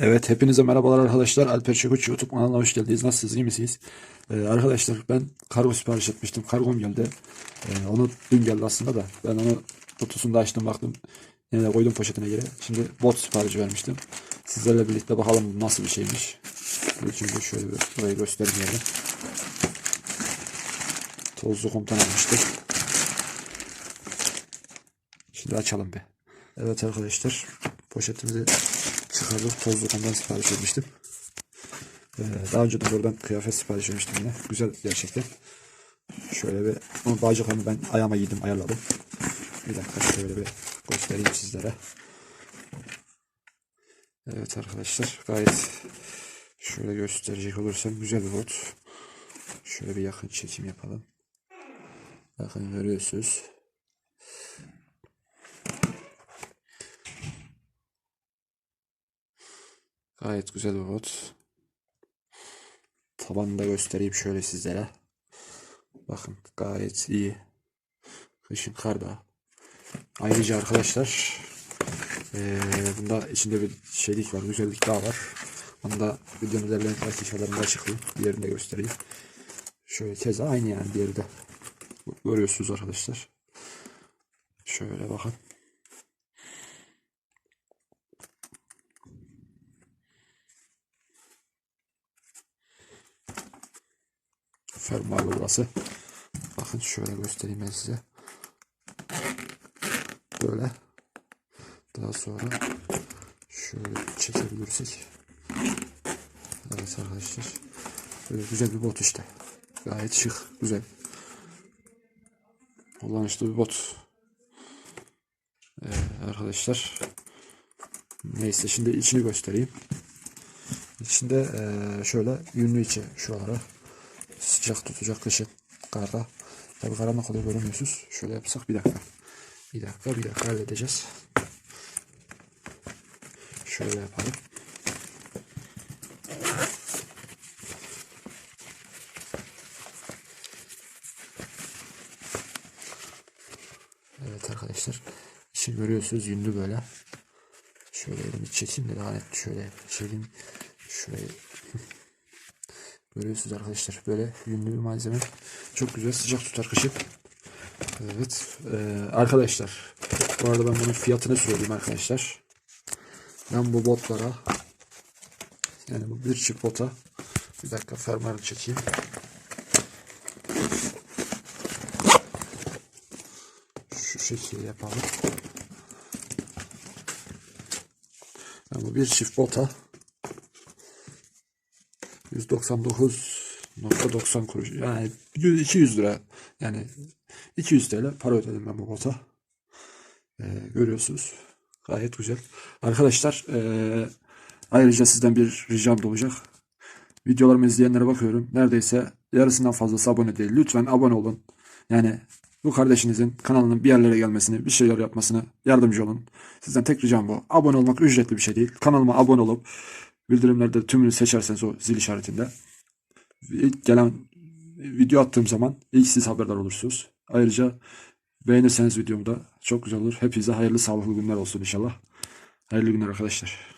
Evet, hepinize merhabalar arkadaşlar. Alper Çekuç YouTube kanalına hoş geldiniz. Nasılsınız, iyi misiniz? Ee, arkadaşlar ben kargo sipariş etmiştim. Kargom geldi. Ee, onu dün geldi aslında da. Ben onu kutusunu da açtım baktım. Yine de koydum poşetine göre. Şimdi bot siparişi vermiştim. Sizlerle birlikte bakalım nasıl bir şeymiş. Önce şöyle bir burayı göstermeyelim. Tozlu komutan almıştık. Şimdi açalım bir. Evet arkadaşlar poşetimizi çıkardık. Tozlu komutan sipariş etmiştim. Ee, daha önce de buradan kıyafet sipariş etmiştim yine. Güzel gerçekten. Şöyle bir onun bağcıklarını ben ayağıma giydim ayarladım. Bir dakika şöyle bir göstereyim sizlere. Evet arkadaşlar gayet şöyle gösterecek olursam güzel bir bot. Şöyle bir yakın çekim yapalım. Bakın görüyorsunuz. Gayet güzel bir bot. Tabanını da göstereyim şöyle sizlere. Bakın gayet iyi. Kışın karda. Ayrıca arkadaşlar eee, bunda içinde bir şeylik var, güzellik daha var. Onu da videonun ilerleyen dakikalarında açıklayayım. Diğerini de göstereyim. Şöyle keza aynı yani diğeri de. Görüyorsunuz arkadaşlar. Şöyle bakın. Fermuarlı burası. Bakın şöyle göstereyim ben size. Böyle. Daha sonra şöyle çekebilirsek. Evet arkadaşlar. Böyle güzel bir bot işte. Gayet şık, güzel. Kullanışlı bir bot. Ee, arkadaşlar. Neyse şimdi içini göstereyim. İçinde şöyle yünlü içi şuralara sıcak tutacak kışın karda. Tabi karanlık oluyor göremiyorsunuz. Şöyle yapsak bir dakika. Bir dakika bir dakika halledeceğiz. Şöyle yapalım. Evet arkadaşlar. İçini görüyorsunuz yünlü böyle. Şöyle elimi çekeyim de daha net şöyle çekeyim. Şurayı Görüyorsunuz arkadaşlar böyle yünlü bir malzeme. Çok güzel sıcak tutar kışın. Evet. eee, arkadaşlar bu arada ben bunun fiyatını söyleyeyim arkadaşlar. Ben bu botlara yani bu bir çift bota bir dakika fermuarını çekeyim. Şu şekilde yapalım. Ben bu bir çift bota 199.90 kuruş. Yani 100 200 lira. Yani 200 TL para ödedim ben bu bota. Ee, görüyorsunuz. Gayet güzel. Arkadaşlar ee, ayrıca sizden bir ricam da olacak. Videolarımı izleyenlere bakıyorum. Neredeyse yarısından fazlası abone değil. Lütfen abone olun. Yani bu kardeşinizin kanalının bir yerlere gelmesini, bir şeyler yapmasını yardımcı olun. Sizden tek ricam bu. Abone olmak ücretli bir şey değil. Kanalıma abone olup bildirimlerde tümünü seçerseniz o zil işaretinde ilk gelen video attığım zaman ilk siz haberdar olursunuz. Ayrıca beğenirseniz videomu da çok güzel olur. Hepinize hayırlı sağlıklı günler olsun inşallah. Hayırlı günler arkadaşlar.